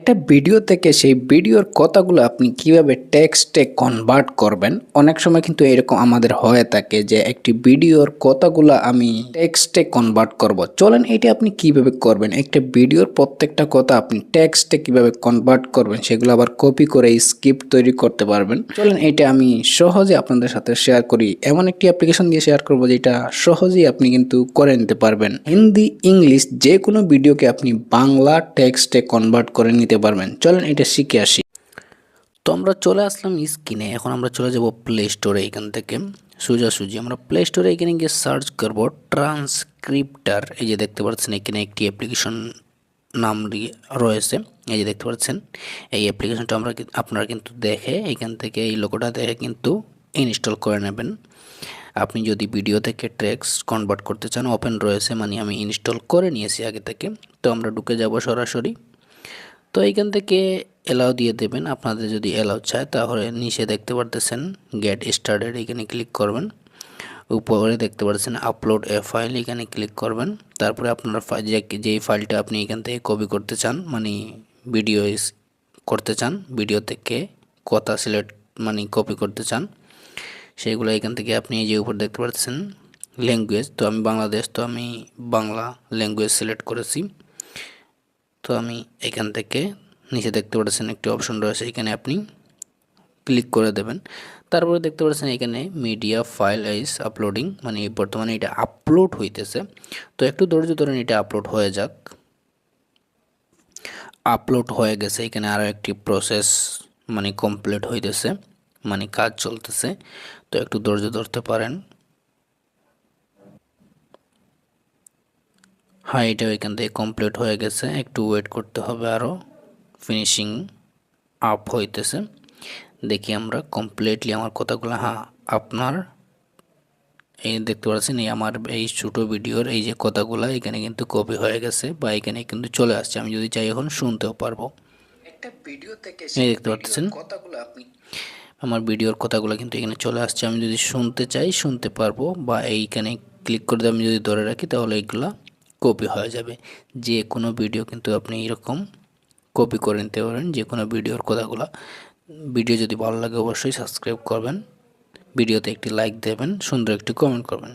একটা ভিডিও থেকে সেই ভিডিওর কথাগুলো আপনি কীভাবে টেক্সটে কনভার্ট করবেন? অনেক সময় কিন্তু এরকম আমাদের হয়ে থাকে যে একটি ভিডিওর কথাগুলো আমি টেক্সটে কনভার্ট করব। চলেন এটা আপনি কীভাবে করবেন? একটা ভিডিওর প্রত্যেকটা কথা আপনি টেক্সটে কীভাবে কনভার্ট করবেন সেগুলো আবার কপি করে স্ক্রিপ্ট তৈরি করতে পারবেন। চলেন এটা আমি সহজে আপনাদের সাথে শেয়ার করি। এমন একটি অ্যাপ্লিকেশন দিয়ে শেয়ার করব যেটা সহজেই আপনি কিন্তু করে নিতে পারবেন। হিন্দি ইংলিশ যে কোনো ভিডিওকে আপনি বাংলা টেক্সটে কনভার্ট করে নিতে পারবেন। চলেন এটা শিখে আসি। তো আমরা চলে আসলাম স্ক্রিনে। এখন আমরা চলে যাব প্লে স্টোরে এখান থেকে। সোজাসুজি আমরা প্লে স্টোরে এখানে গিয়ে সার্চ করব ট্রান্সক্রিপ্টার এই যে দেখতে পাচ্ছেন, এখানে একটি অ্যাপ্লিকেশন নাম রয়েছে। এই যে দেখতে পাচ্ছেন, এই অ্যাপ্লিকেশনটা আমরা আপনারা কিন্তু দেখে এখান থেকে এই লোগোটা দেখে কিন্তু ইনস্টল করে নেবেন। আপনি যদি ভিডিও থেকে ট্রেক্স কনভার্ট করতে চান ওপেন রয়েছে মানে আমি ইনস্টল করে নিয়েছি আগে থেকে। তো আমরা ঢুকে যাব সরাসরি। তো এইখান থেকে এলাও দিয়ে দেবেন। আপনাদের যদি এলাও চায়, তাহলে নিচে দেখতে পারতেছেন গেট স্টার্টেড এখানে ক্লিক করবেন। উপরে দেখতে পাচ্ছেন আপলোড এ ফাইল এখানে ক্লিক করবেন। তারপরে আপনার যেই ফাইলটা আপনি এখান থেকে কপি করতে চান মানে ভিডিও করতে চান ভিডিও থেকে কথা সিলেক্ট মানে কপি করতে চান সেইগুলো এখান থেকে আপনি এই যে উপর দেখতে পাচ্ছেন ল্যাঙ্গুয়েজ তো আমি বাংলাদেশ, তো আমি বাংলা ল্যাঙ্গুয়েজ সিলেক্ট করেছি। তো আমি এখান থেকে নিচে দেখতে পাচ্ছেন একটি অপশন রয়েছে, এখানে আপনি ক্লিক করে দেবেন। তারপরে দেখতে পাচ্ছেন এখানে মিডিয়া ফাইল ইজ আপলোডিং মানে বর্তমানে এটা আপলোড হইতেছে। তো একটু ধৈর্য ধরেন এটা আপলোড হয়ে যাক। আপলোড হয়ে গেছে, এখানে আরও একটি প্রসেস মানে কমপ্লিট হইতেছে মানে কাজ চলতেছে। তো একটু ধৈর্য ধরতে পারেন। হ্যাঁ এটাও এখান থেকে কমপ্লিট হয়ে গেছে। একটু ওয়েট করতে হবে আরও ফিনিশিং আপ হইতেছে। দেখি আমরা কমপ্লিটলি আমার কথাগুলো হ্যাঁ আপনার এই দেখতে পাচ্ছেন এই আমার এই ছোটো ভিডিওর এই যে কথাগুলো এখানে কিন্তু কপি হয়ে গেছে বা এখানে কিন্তু চলে আসছে। আমি যদি চাই এখন শুনতেও পারব। একটা ভিডিও থেকে এই দেখতে পাচ্ছেন? কথাগুলো আপনি আমার ভিডিওর কথাগুলো কিন্তু এখানে চলে আসছে। আমি যদি শুনতে চাই শুনতে পারব বা এইখানে ক্লিক করে আমি যদি ধরে রাখি তাহলে এইগুলা কপি হয়ে যাবে। যে কোনো ভিডিও কিন্তু আপনি এরকম কপি করে নিতে পারেন, যে কোনো ভিডিওর কথাগুলো। ভিডিও যদি ভালো লাগে অবশ্যই সাবস্ক্রাইব করবেন। ভিডিওতে একটি লাইক দেবেন, সুন্দর একটি কমেন্ট করবেন।